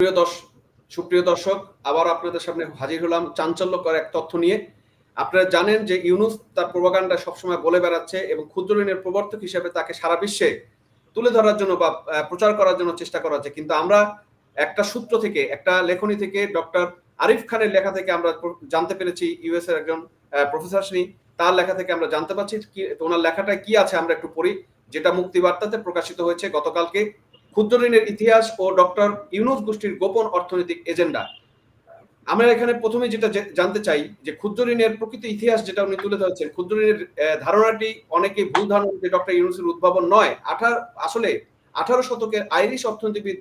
প্রিয় দর্শক সুপ্রিয় দর্শক, আবার আপনাদের সামনে হাজির হলাম চাঞ্চল্যকর এক তথ্য নিয়ে। আপনারা জানেন যে ইউনুস তার প্রবাগান্ডা সবসময় বলে বেড়াচ্ছে এবং ক্ষুদ্র ঋণের প্রবর্তক হিসেবে তাকে সারা বিশ্বে তুলে ধরার জন্য বা প্রচার করার জন্য চেষ্টা করা হচ্ছে। কিন্তু আমরা একটা সূত্র থেকে, একটা লেখনী থেকে, ডক্টর আরিফ খানের লেখা থেকে আমরা জানতে পেরেছি ইউএস এর একজন প্রফেসর শ্রী তার লেখা থেকে আমরা জানতে পারছি কি ওনার লেখাটা কি আছে আমরা একটু পড়ি, যেটা মুক্তি বার্তাতে প্রকাশিত হয়েছে গতকালকে। ক্ষুদ্র ঋণের ইতিহাস ও ডক্টর ইউনুস গোষ্ঠীর গোপন অর্থনৈতিক এজেন্ডা। আমরা এখানে প্রথমে যেটা জানতে চাই, যে ক্ষুদ্র ঋণের প্রকৃত ইতিহাস যেটা উনি তুলে ধরেছেন, ক্ষুদ্র ঋণের ধারণাটি অনেকে ভুল ধারণা যে ডক্টর ইউনুসের উদ্ভাবন নয়। আঠার, আসলে আঠারো শতকের আইরিশ অর্থনীতিবিদ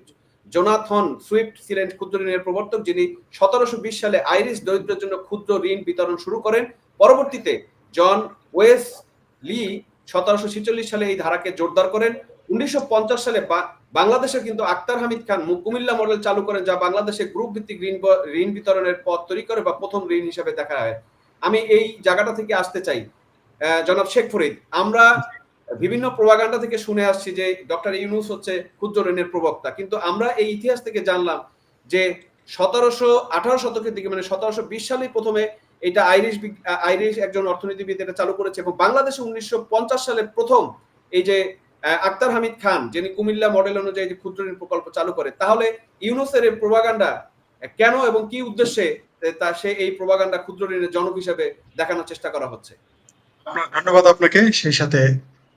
জোনাথন সুইফট ছিলেন ক্ষুদ্র ঋণের প্রবর্তক, যিনি সতেরোশো বিশ সালে আইরিশ দরিদ্রের জন্য ক্ষুদ্র ঋণ বিতরণ শুরু করেন। পরবর্তীতে জন ওয়েস লি সতেরোশো সালে এই ধারাকে জোরদার করেন। উনিশশো পঞ্চাশ সালে বা- বাংলাদেশে কিন্তু আক্তার হামিদ খান কুমিল্লা মডেল চালু করেন, যা বাংলাদেশে গ্রুপ ভিত্তিক ঋণ ঋণ বিতরণের পথ তৈরি করে বা প্রথম ঋণ হিসেবে দেখা হয়। আমি এই জায়গাটা থেকে আসতে চাই জনাব শেখ ফরিদ। আমরা বিভিন্ন প্রভাগান্ডা থেকে শুনে আসছি যে ডক্টর ইউনুস হচ্ছে ক্ষুদ্র ঋণের প্রবক্তা। কিন্তু আমরা এই ইতিহাস থেকে জানলাম যে সতেরোশো আঠারো শতকের দিকে মানে সতেরোশো বিশ সালেই প্রথমে এটা আইরিশ আইরিশ একজন অর্থনীতিবিদ এটা চালু করেছে এবং বাংলাদেশে উনিশশো পঞ্চাশ সালে প্রথম এই যে আক্তার হামিদ খান, যিনি কুমিল্লা মডেল অনুযায়ী যে ক্ষুদ্র ঋণ প্রকল্প চালু করে, তাহলে ইউনুসের এই প্রভাগান্ডা কেন এবং কি উদ্দেশ্যে তা সে এই প্রভাগান্ডা ক্ষুদ্র ঋণের জনক হিসেবে দেখানোর চেষ্টা করা হচ্ছে? ধন্যবাদ আপনাকে। সেই সাথে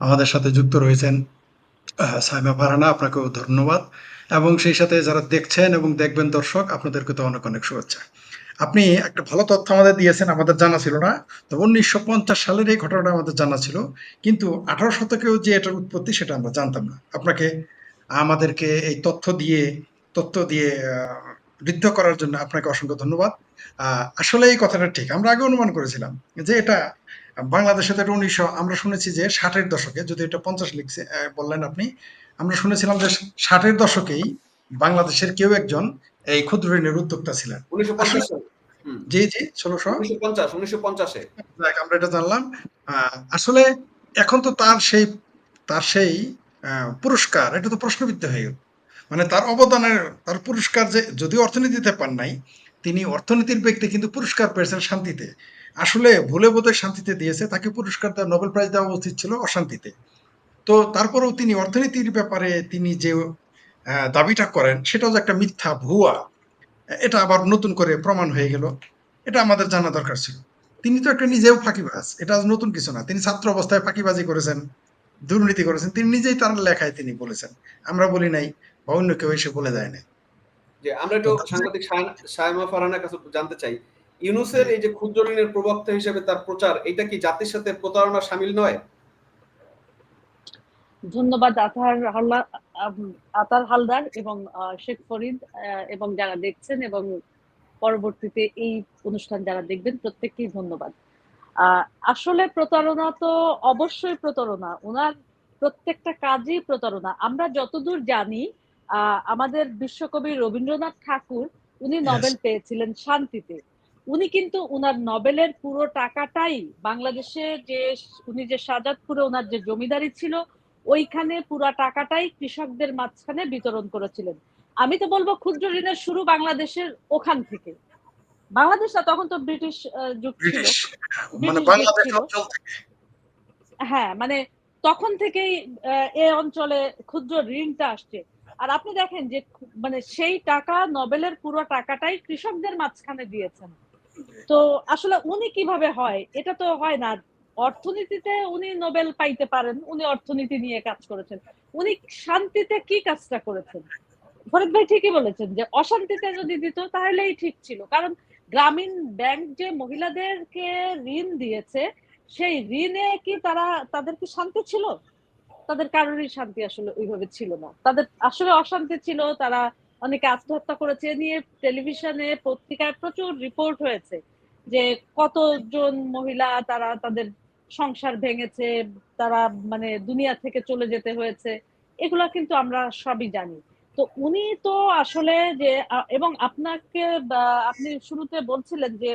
আমাদের সাথে যুক্ত রয়েছেন সাইমা ফারহানা, আপনাকেও ধন্যবাদ। এবং সেই সাথে যারা দেখছেন এবং দেখবেন দর্শক, আপনাদেরকে তো অনেক অনেক শুভেচ্ছা। আপনি একটা ভালো তথ্য আমাদের দিয়েছেন, আমাদের জানা ছিল না। তো উনিশশো পঞ্চাশ সালের এই ঘটনাটা আমাদের জানা ছিল। কিন্তু আঠারো শতকেও যে এটার উৎপত্তি সেটা আমরা জানতাম না। আপনাকে, আমাদেরকে এই তথ্য দিয়ে তথ্য দিয়ে ঋদ্ধ করার জন্য আপনাকে অসংখ্য ধন্যবাদ। আসলে এই কথাটা ঠিক। আমরা আগে অনুমান করেছিলাম যে এটা, বাংলাদেশে তো উনিশশো, আমরা শুনেছি যে ষাটের দশকে, যদি এটা পঞ্চাশ লিখছে বললেন আপনি, আমরা শুনেছিলাম যে ষাটের দশকেই বাংলাদেশের কেউ একজন এই ক্ষুদ্র ঋণের উদ্যোক্তা ছিলেন। উনিশশো পঞ্চাশ জি জি ষোলোশো। উনিশশো পঞ্চাশ উনিশশো পঞ্চাশে। আমরা এটা জানলাম। আসলে এখন তো তার সেই তার সেই পুরস্কার এটা তো প্রশ্নবিদ্ধ হয়ে গেল। মানে তার অবদানের তার পুরস্কার যে যদিও অর্থনীতিতে পান নাই তিনি অর্থনীতির ব্যক্তি কিন্তু পুরস্কার পেয়েছেন শান্তিতে। আসলে ভুলে বোধহয় শান্তিতে দিয়েছে তাকে পুরস্কার দেওয়া নোবেল প্রাইজ দেওয়া উচিত ছিল অশান্তিতে। তো তারপরেও তিনি অর্থনীতির ব্যাপারে তিনি যে দাবিটা করেন সেটাও যে একটা মিথ্যা ভুয়া। এটা আবার নতুন করে প্রমাণ হয়ে গেল। এটা আমাদের জানা দরকার ছিল। তিনি তো একটা নিজেও ফাঁকিবাজ। এটা নতুন কিছু না। তিনি ছাত্র অবস্থায় ফাঁকিবাজি করেছেন দুর্নীতি করেছেন। তিনি নিজেই তার লেখায় তিনি বলেছেন। আমরা বলি নাই বা অন্য কেউ এসে বলে যায় নাই। যে আমরা একটু সাংবাদিক সায়মা ফারহানার কাছে জানতে চাই। ইউনুসের এই যে ক্ষুদ্র ঋণের প্রবক্তা হিসেবে তার প্রচার এটা কি জাতির সাথে প্রতারণা সামিল নয়? ধন্যবাদ আতার হালদার আতার হালদার এবং শেখ ফরিদ এবং যারা দেখছেন এবং পরবর্তীতে এই অনুষ্ঠান যারা দেখবেন প্রত্যেককেই ধন্যবাদ। আসলে প্রতারণা তো অবশ্যই প্রতারণা। ওনার প্রত্যেকটা কাজই প্রতারণা। আমরা যতদূর জানি আহ, আমাদের বিশ্বকবি রবীন্দ্রনাথ ঠাকুর উনি. নোবেল পেয়েছিলেন শান্তিতে। উনি কিন্তু উনার নোবেলের পুরো টাকাটাই বাংলাদেশে যে উনি যে সাজাদপুরে ওনার যে জমিদারি ছিল ওইখানে পুরা টাকাটাই কৃষকদের মাঝখানে বিতরণ করেছিলেন। আমি তো বলব ক্ষুদ্র ঋণের শুরু বাংলাদেশের ওখান থেকে। বাংলাদেশ না তখন তো ব্রিটিশ যুগ ছিল। মানে হ্যাঁ মানে তখন থেকেই এ অঞ্চলে ক্ষুদ্র ঋণটা আসছে। আর আপনি দেখেন যে মানে সেই টাকা নোবেলের পুরো টাকাটাই কৃষকদের মাঝখানে দিয়েছেন। তো আসলে উনি কীভাবে হয় এটা তো হয় না। অর্থনীতিতে উনি নোবেল পাইতে পারেন, উনি অর্থনীতি নিয়ে কাজ করেছেন। উনি শান্তিতে কি কাজটা করেছেন? ফরিদ ভাই ঠিকই বলেছেন যে অশান্তিতে যদি দিত তাহলেই ঠিক ছিল। কারণ গ্রামীণ ব্যাংক যে মহিলাদেরকে ঋণ দিয়েছে, সেই ঋণে কি তারা, তাদের কি শান্তি ছিল? তাদের কারোরই শান্তি আসলে ওইভাবে ছিল না। তাদের আসলে অশান্তি ছিল, তারা অনেকে আত্মহত্যা করেছে। নিয়ে টেলিভিশনে, পত্রিকায় প্রচুর রিপোর্ট হয়েছে যে কতজন মহিলা তারা তাদের সংসার ভেঙেছে তারা মানে দুনিয়া থেকে চলে যেতে হয়েছে এগুলা কিন্তু আমরা সবই জানি। তো উনি তো আসলে যে এবং আপনাকে আপনি শুরুতে বলছিলেন যে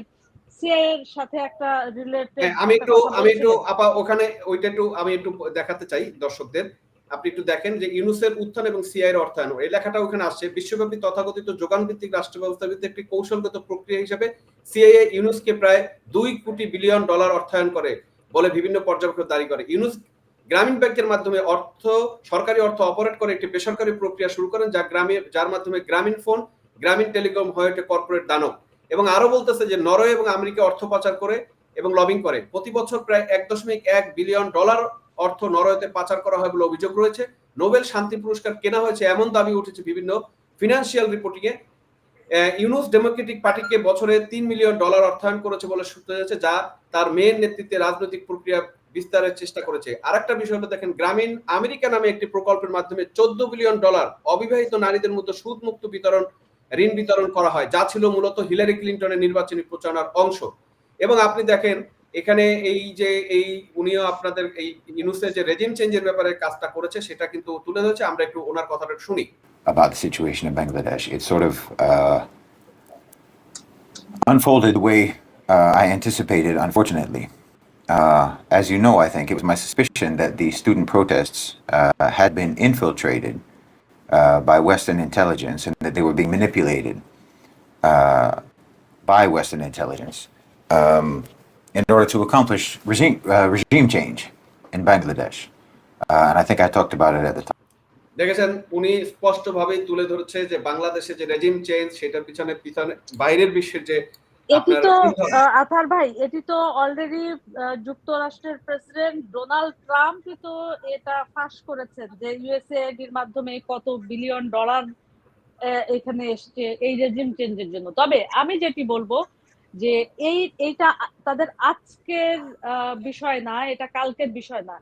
এর সাথে একটা রিলেটেড হ্যাঁ, আমি একটু আমি একটু আপা ওখানে ওইটা একটু আমি একটু দেখাতে চাই দর্শকদের। আপনি একটু দেখেন যে ইউনুসের উত্থান এবং সিআই এর অর্থায়ন এই লেখাটা ওখানে আসছে। বিশ্বব্যাপী তথাকথিত যোগান ভিত্তিক রাষ্ট্র ব্যবস্থা ভিত্তিক একটি কৌশলগত প্রক্রিয়া হিসেবে সিআইএ ইউনুসকে প্রায় দুই কোটি বিলিয়ন ডলার অর্থায়ন করে। বলে বিভিন্ন পর্যবেক্ষক দাবি করে। ইউনুস গ্রামীণ ব্যাংকের মাধ্যমে অর্থ, সরকারি অর্থ অপারেট করে একটি বেসরকারি প্রক্রিয়া শুরু করেন, যা গ্রামীণ যার মাধ্যমে গ্রামীণ ফোন, গ্রামীণ টেলিকম হয়ে ওঠে কর্পোরেট দানব। এবং আরও বলতেছে যে, নরওয়ে এবং আমেরিকা অর্থ পাচার করে এবং লবিং করে। প্রতি বছর প্রায় এক দশমিক এক বিলিয়ন ডলার অর্থ নরওয়েতে পাচার করা হয় বলে অভিযোগ রয়েছে। নোবেল শান্তি পুরস্কার কেনা হয়েছে এমন দাবি উঠেছে বিভিন্ন ফিনান্সিয়াল রিপোর্টিং এ ইউনুস ডেমোক্রেটিক পার্টিকে বছরে তিন মিলিয়ন ডলার অর্থায়ন করেছে বলে সূত্র হয়েছে যা তার মেয়ের নেতৃত্বে রাজনৈতিক প্রক্রিয়া বিস্তারের চেষ্টা করেছে। আরেকটা বিষয় হলো, দেখেন, গ্রামীণ আমেরিকা নামে একটি প্রকল্পের মাধ্যমে চোদ্দ বিলিয়ন ডলার অবিবাহিত নারীদের মধ্যে সুদ মুক্ত বিতরণ, ঋণ বিতরণ করা হয়, যা ছিল মূলত হিলারি ক্লিন্টনের নির্বাচনী প্রচারণার অংশ। এবং আপনি দেখেন এখানে এই যে এই উনিও আপনাদের এই ইউনুসের যে রেজিম চেঞ্জের ব্যাপারে কাজটা করেছে সেটা কিন্তু তুলে ধরেছে আমরা একটু ওনার কথাটা শুনি about the situation in Bangladesh. It sort of uh, unfolded the way uh, I anticipated, unfortunately. Uh, as you know, I think it was my suspicion that the student protests uh, had been infiltrated uh, by Western intelligence and that they were being manipulated uh, by Western intelligence um, in order to accomplish regime, uh, regime change in Bangladesh. Uh, and I think I talked about it at the time. দেখেছেন উনি স্পষ্টভাবেই তুলে ধরছে যে বাংলাদেশে যে regime change সেটার পিছনে পিছনে বাইরের বিশ্বের যে এটি তো আথার ভাই এটি তো অলরেডি যুক্তরাষ্ট্রের প্রেসিডেন্ট ডোনাল্ড ট্রাম্পই তো এটা ফাঁস করেছেন যে ইউএসএডির মাধ্যমে কত বিলিয়ন ডলার এখানে এসছে এই রেজিম চেঞ্জের জন্য তবে আমি যেটি বলব যে এই, এইটা তাদের আজকের বিষয় না, এটা কালকের বিষয় না।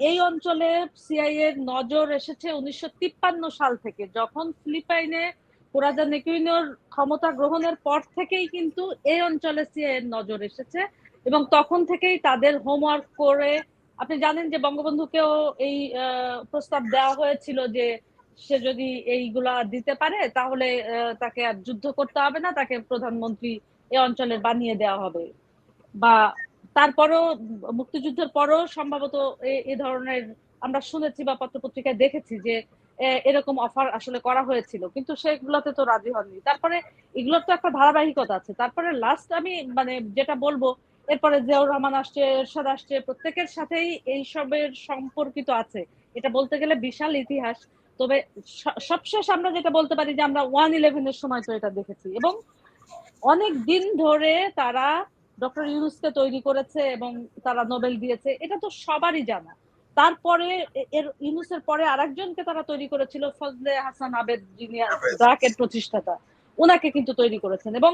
এই অঞ্চলে সিআইএ এর নজর এসেছে উনিশশো তিপ্পান্ন সাল থেকে, যখন ফিলিপাইনে কোরাজা নেকুইনোর ক্ষমতা গ্রহণের পর থেকেই কিন্তু এই অঞ্চলে সিআইএ এর নজর এসেছে এবং তখন থেকেই তাদের হোমওয়ার্ক করে, আপনি জানেন যে বঙ্গবন্ধুকেও এই প্রস্তাব দেওয়া হয়েছিল যে সে যদি এইগুলা দিতে পারে তাহলে তাকে আর যুদ্ধ করতে হবে না, তাকে প্রধানমন্ত্রী এই অঞ্চলের বানিয়ে দেওয়া হবে। বা তারপরও মুক্তিযুদ্ধের পরও সম্ভবত এ- ধরনের আমরা শুনেছি বা পত্রপত্রিকায় দেখেছি যে এরকম অফার আসলে করা হয়েছিল। কিন্তু সেগুলোতে তো রাজি হননি। তারপরে এগুলোর তো একটা ধারাবাহিকতা আছে। তারপরে লাস্ট আমি মানে যেটা বলব, এরপরে জিয়াউর রহমান আসছে, এরশাদ আসছে, প্রত্যেকের সাথেই এইসবের সম্পর্কিত আছে। এটা বলতে গেলে বিশাল ইতিহাস। তবে সবশেষ আমরা যেটা বলতে পারি যে আমরা ওয়ান ইলেভেনের সময় তো এটা দেখেছি। এবং অনেক দিন ধরে তারা ডক্টর ইউনুসকে তৈরি করেছে এবং তারা নোবেল দিয়েছে এটা তো সবারই জানা। তারপরে এর ইউনুসের পরে আরেকজনকে তারা তৈরি করেছিল ফজলে হাসান আবেদ যিনি। ব্রাকের প্রতিষ্ঠাতা ওনাকে কিন্তু তৈরি করেছেন। এবং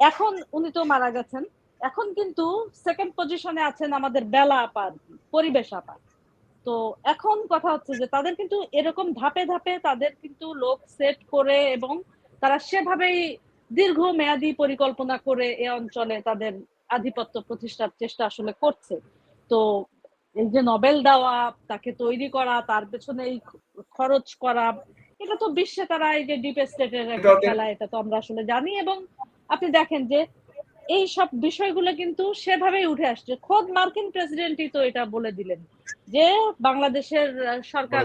এখন উনি তো মারা গেছেন। এখন কিন্তু সেকেন্ড পজিশনে আছেন আমাদের বেলা আপা পরিবেশ আপা তো এখন কথা হচ্ছে যে তাদের কিন্তু এরকম ধাপে ধাপে তাদের কিন্তু লোক সেট করে এবং তারা সেভাবেই দীর্ঘ মেয়াদী পরিকল্পনা করে এ অঞ্চলে তাদের আধিপত্য প্রতিষ্ঠার চেষ্টা আসলে করছে। তো এই যে নোবেল দেওয়া তাকে তৈরি করা তার পেছনে এই খরচ করা এটা তো বিশ্বে তারা এই যে ডিপ স্টেটের একটা খেলা এটা তো আমরা আসলে জানি। এবং আপনি দেখেন যে এই সব বিষয়গুলো কিন্তু সেভাবেই উঠে আসছে। খোদ মার্কিন প্রেসিডেন্টই তো এটা বলে দিলেন যে বাংলাদেশের সরকার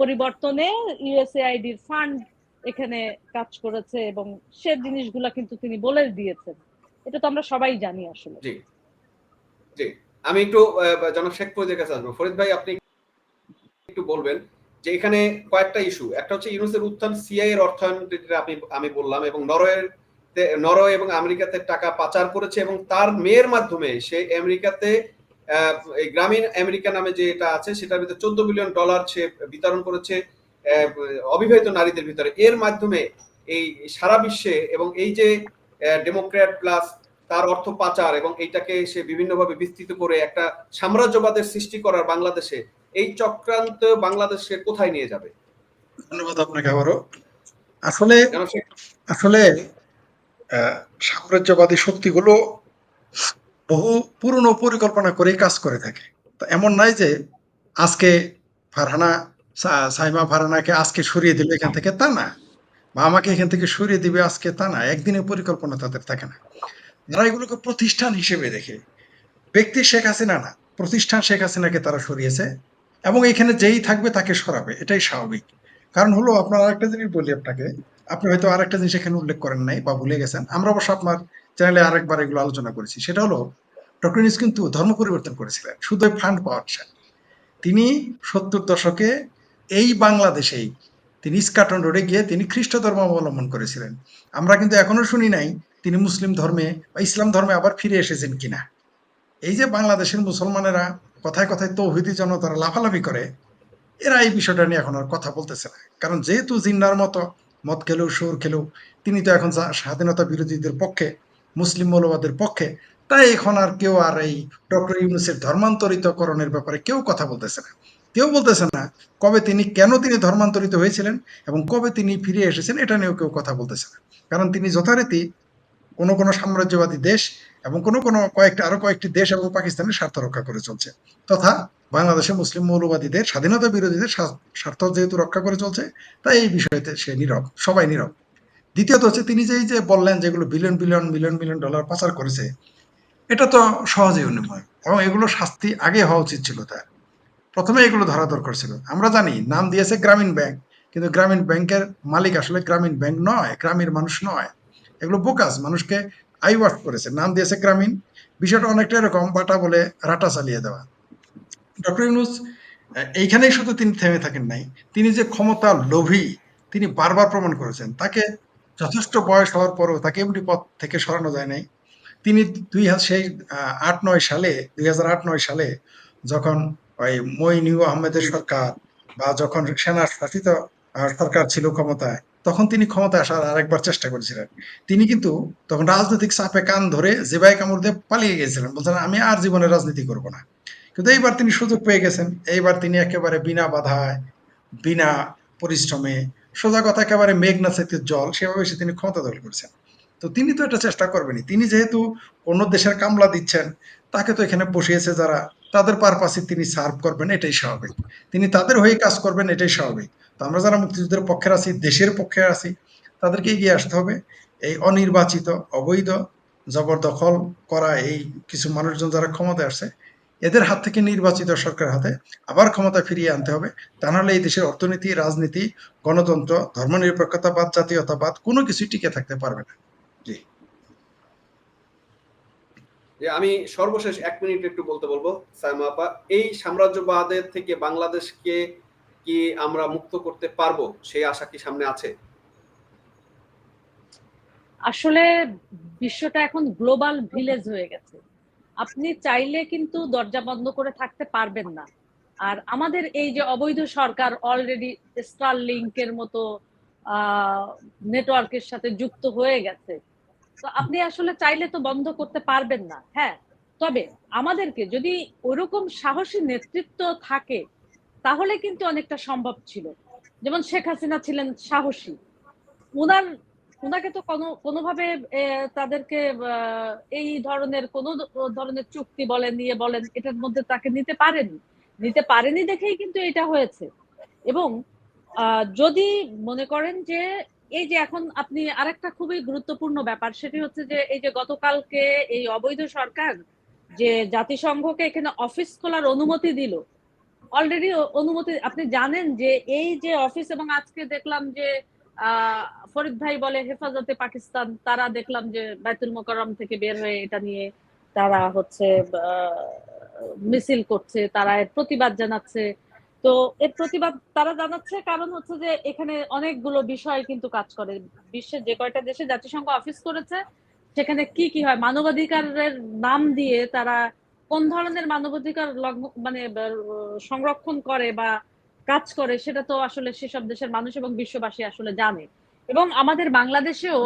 পরিবর্তনে ইউএসএআইডির ফান্ড এখানে কাজ করেছে এবং সে জিনিসগুলা কিন্তু তিনি বলে দিয়েছেন। এটা তো আমরা সবাই জানি আসলে। জি। জি। আমি একটু জনাব শেখ ফরিদের কাছে আসব। ফরিদ ভাই, আপনি একটু বলবেন যে এখানে কয়েকটা ইস্যু একটা হচ্ছে ইউনুসের উত্থান সিআই এর অর্থায়ন যেটা আমি আমি বললাম এবং নরওয়ের নরওয়ে এবং আমেরিকাতে টাকা পাচার করেছে এবং তার মেয়ের মাধ্যমে সে আমেরিকাতে গ্রামীণ আমেরিকা নামে যে এটা আছে, সেটার ভিতরে চোদ্দ বিলিয়ন ডলার সে বিতরণ করেছে। অবিবাহিত নারীদের ভিতরে। এর মাধ্যমে এই সারা বিশ্বে এবং এই যে ডেমোক্র্যাট প্লাস তার অর্থ পাচার এবং এইটাকে সে বিভিন্নভাবে বিস্তৃত করে একটা সাম্রাজ্যবাদের সৃষ্টি করার বাংলাদেশে এই চক্রান্ত বাংলাদেশে কোথায় নিয়ে যাবে? ধন্যবাদ আপনাকে আবারও। আসলে আসলে সাম্রাজ্যবাদী শক্তিগুলো বহু পুরনো পরিকল্পনা করেই কাজ করে থাকে। তো এমন নাই যে আজকে ফারহানা সাইমা ফারহানাকে আজকে সরিয়ে দিল এখান থেকে, তা না? বা আমাকে এখান থেকে সরিয়ে দিবে আজকে, তা না? একদিনের পরিকল্পনা তাদের থাকে না। তারা এগুলোকে প্রতিষ্ঠান হিসেবে দেখে, ব্যক্তি শেখ হাসিনা না, প্রতিষ্ঠান শেখ হাসিনাকে তারা সরিয়েছে, এবং এখানে যেই থাকবে তাকে সরাবে, এটাই স্বাভাবিক। কারণ হলো, আপনার আরেকটা জিনিস বলি আপনাকে, আপনি হয়তো আরেকটা জিনিস এখানে উল্লেখ করেন নাই বা ভুলে গেছেন, আমরা অবশ্য আপনার চ্যানেলে আরেকবার এগুলো আলোচনা করেছি, সেটা হলো, ডক্টর কিন্তু ধর্ম পরিবর্তন করেছিলেন, শুধু ফান্ড পাওয়ার তিনি সত্তর দশকে এই বাংলাদেশেই তিনি ইস্কাটন রোডে গিয়ে তিনি খ্রিস্ট ধর্ম অবলম্বন করেছিলেন। আমরা কিন্তু এখনও শুনি নাই তিনি মুসলিম ধর্মে বা ইসলাম ধর্মে আবার ফিরে এসেছেন কিনা। এই যে বাংলাদেশের মুসলমানেরা কথায় কথায় তৌহিদি জনতারা লাফালাফি করে, এরা এই বিষয়টা নিয়ে এখন আর কথা বলতেছে না। কারণ যেহেতু জিন্নার মতো মদ খেলেও সুর খেলেও তিনি তো এখন স্বাধীনতা বিরোধীদের পক্ষে, মুসলিম মৌলবাদের পক্ষে, তাই এখন আর কেউ আর এই ডক্টর ইউনুসের ধর্মান্তরিতকরণের ব্যাপারে কেউ কথা বলতেছে না। কেউ বলতেছে না কবে তিনি, কেন তিনি ধর্মান্তরিত হয়েছিলেন এবং কবে তিনি ফিরে এসেছেন, এটা নিয়েও কেউ কথা বলতেছে না। কারণ তিনি যথারীতি কোনো কোনো সাম্রাজ্যবাদী দেশ এবং কোনো কোনো কয়েকটি, আরও কয়েকটি দেশ এবং পাকিস্তানের স্বার্থ রক্ষা করে চলছে। তথা বাংলাদেশের মুসলিম মৌলবাদীদের, স্বাধীনতা বিরোধীদের স্বার্থ যেহেতু রক্ষা করে চলছে, তাই এই বিষয়তে সে নীরব, সবাই নীরব। দ্বিতীয়ত হচ্ছে, তিনি যে এই যে বললেন যেগুলো billion billion million million dollar পাচার করেছে, এটা তো সহজেই অনুমান এবং এগুলো শাস্তি আগে হওয়া উচিত ছিল তার। প্রথমে এগুলো ধরা দরকার ছিল। আমরা জানি, নাম দিয়েছে গ্রামীণ ব্যাংক, কিন্তু গ্রামীণ ব্যাংকের মালিক আসলে গ্রামীণ ব্যাংক নয়, গ্রামের মানুষ নয়। এগুলো বোকাস মানুষকে আই ওয়াশ করেছে। নাম দিয়েছে গ্রামীণ, বিষয়টা অনেকটা এরকম, বাটা বলে রাটা চালিয়ে দেওয়া। ডক্টর ইউনুস, এইখানেই শুধু তিনি থেমে থাকেন নাই, তিনি যে ক্ষমতা লোভী, তিনি বারবার প্রমাণ করেছেন। তাকে যথেষ্ট বয়স হওয়ার পরও তাকে এমনি পদ থেকে সরানো যায় নাই। তিনি দুই হাজার, সেই আট, নয় সালে, দুই হাজার আট, নয় সালে যখন ওই মইনিউ আহমেদের সরকার বা যখন সেনা শাসিত সরকার ছিল ক্ষমতায়, তখন তিনি ক্ষমতায় আসার আরেকবার চেষ্টা করেছিলেন। তিনি কিন্তু তখন রাজনৈতিক চাপে কান ধরে জেবাই কামড় দিয়ে পালিয়ে গেছিলেন। বলছেন, আমি আর জীবনে রাজনীতি করব না। কিন্তু এইবার তিনি সুযোগ পেয়ে গেছেন। এইবার তিনি একেবারে বিনা বাধায়, বিনা পরিশ্রমে, সোজা কথা একেবারে মেঘনা সেতুর জল, সেভাবে সে তিনি ক্ষমতা দখল করেছেন। তো তিনি তো এটা চেষ্টা করবেনই। তিনি যেহেতু অন্য দেশের কামলা দিচ্ছেন, তাকে তো এখানে বসিয়েছে যারা তাদের পারপাসে তিনি সার্ভ করবেন, এটাই স্বাভাবিক। তিনি তাদের হয়ে কাজ করবেন, এটাই স্বাভাবিক। তো আমরা যারা মুক্তিযুদ্ধের পক্ষে আছি, দেশের পক্ষে আছি, তাদেরকে এগিয়ে আসতে হবে। এই অনির্বাচিত, অবৈধ, জবরদখল করা এই কিছু মানুষজন যারা ক্ষমতায় আসছে, এদের হাত থেকে নির্বাচিত সরকারের হাতে আবার ক্ষমতা ফিরিয়ে আনতে হবে। তা নাহলে এই দেশের অর্থনীতি, রাজনীতি, গণতন্ত্র, ধর্মনিরপেক্ষতাবাদ, জাতীয়তাবাদ কোনো কিছুই টিকে থাকতে পারবে না জি যে আমি সর্বশেষ এক মিনিট একটু বলতে বলব, সাইমা আপা, এই সাম্রাজ্যবাদের থেকে বাংলাদেশকে কি আমরা মুক্ত করতে পারব? সেই আশা কি সামনে আছে? আসলে বিশ্বটা এখন গ্লোবাল ভিলেজ হয়ে গেছে। আপনি চাইলে কিন্তু দরজা বন্ধ করে থাকতে পারবেন না। আর আমাদের এই যে অবৈধ সরকার অলরেডি স্টার লিঙ্কের মতো নেটওয়ার্কের সাথে যুক্ত হয়ে গেছে তো আপনি আসলে চাইলে তো বন্ধ করতে পারবেন না। হ্যাঁ তবে আমাদেরকে যদি ওরকম সাহসী নেতৃত্ব থাকে, তাহলে কিন্তু অনেকটা সম্ভব ছিল। যেমন শেখ হাসিনা ছিলেন সাহসী। ওনার ওনাকে তো কোনো, কোনোভাবে তাদেরকে এই ধরনের কোনো ধরনের চুক্তি বলেন নিয়ে বলেন, এটার মধ্যে তাকে নিতে পারেনি। নিতে পারেনি দেখেই কিন্তু এটা হয়েছে। এবং যদি মনে করেন যে এই যে এখন আপনি আরেকটা খুবই গুরুত্বপূর্ণ ব্যাপার, সেটি হচ্ছে যে এই যে গতকালকে এই অবৈধ সরকার যে জাতিসংঘকে এখানে অফিস খোলার অনুমতি দিল অলরেডি অনুমতি, আপনি জানেন যে এই যে অফিস এবং আজকে দেখলাম যে ফরিদ ভাই বলে হেফাজতে পাকিস্তান, তারা দেখলাম যে বাইতুল মোকাররম থেকে বের হয়ে এটা নিয়ে তারা হচ্ছে মিছিল করছে, তারা প্রতিবাদ জানাচ্ছে। তো এর প্রতিবাদ তারা জানাচ্ছে। কারণ হচ্ছে যে এখানে অনেকগুলো বিষয় কিন্তু কাজ করে। বিশ্বের যে কয়টা দেশে জাতিসংঘ অফিস করেছে, সেখানে কি কি হয়? মানবাধিকারের নাম দিয়ে তারা কোন ধরনের মানবাধিকার মানে সংরক্ষণ করে বা কাজ করে, সেটা তো আসলে সেসব দেশের মানুষ এবং বিশ্ববাসী আসলে জানে। এবং আমাদের বাংলাদেশেও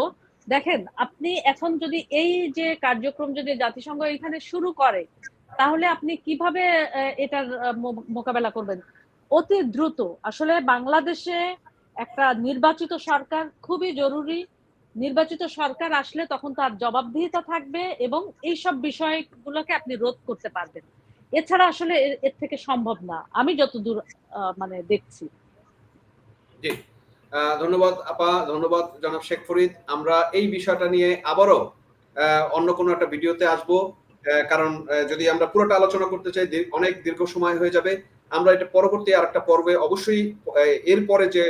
দেখেন, আপনি এখন যদি এই যে কার্যক্রম যদি জাতিসংঘ এখানে শুরু করে, তাহলে আপনি কীভাবে এটার মোকাবেলা করবেন? অতি দ্রুত। আসলে বাংলাদেশে একটা নির্বাচিত সরকার খুবই জরুরি। নির্বাচিত সরকার আসলে তখন তার জবাবদিহিতা থাকবে এবং এই এইসব বিষয়গুলোকে আপনি রোধ করতে পারবেন। এছাড়া আসলে এর- থেকে সম্ভব না। আমি যতদূর মানে দেখছি। ধন্যবাদ আপা, ধন্যবাদ জনাব শেখ ফরিদ। আমরা এই বিষয়টা নিয়ে আবারও অন্য কোনো একটা ভিডিওতে আসব কারণ যদি আমরা পুরোটা আলোচনা করতে চাই অনেক দীর্ঘ সময় হয়ে যাবে। আমরা এটা পরবর্তী আর একটা পর্বে অবশ্যই এরপরে যে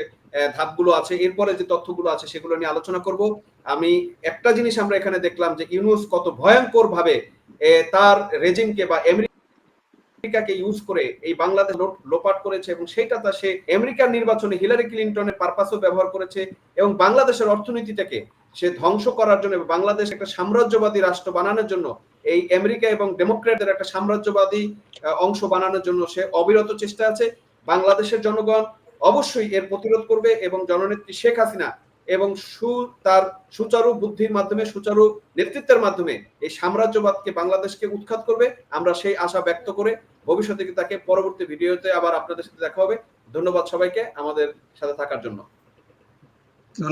ধাপগুলো আছে, এরপরে যে তথ্যগুলো আছে সেগুলো নিয়ে আলোচনা করব। আমি একটা জিনিস আমরা এখানে দেখলাম যে ইউনুস কত ভয়ঙ্কর ভাবে তার রেজিমকে বা আমেরিকাকে ইউজ করে এই বাংলাদেশ লোপাট করেছে এবং সেইটা তা সে আমেরিকার নির্বাচনে হিলারি ক্লিনটনের পারপাসও ব্যবহার করেছে এবং বাংলাদেশের অর্থনীতিটাকে সে ধ্বংস করার জন্য বাংলাদেশ একটা সাম্রাজ্যবাদী রাষ্ট্র বানানোর জন্য এই আমেরিকা এবং ডেমোক্রেটদের একটা সাম্রাজ্যবাদী অংশ বানানোর জন্য সে অবিরত চেষ্টা আছে। বাংলাদেশের জনগণ অবশ্যই এর প্রতিরোধ করবে এবং জননেত্রী শেখ হাসিনা এবং সু, তার সুচারু বুদ্ধির মাধ্যমে, সুচারু নেতৃত্বের মাধ্যমে এই সাম্রাজ্যবাদকে বাংলাদেশকে উৎখাত করবে। আমরা সেই আশা ব্যক্ত করে ভবিষ্যতে তাকে পরবর্তী ভিডিওতে আবার আপনাদের সাথে দেখা হবে। ধন্যবাদ সবাইকে আমাদের সাথে থাকার জন্য।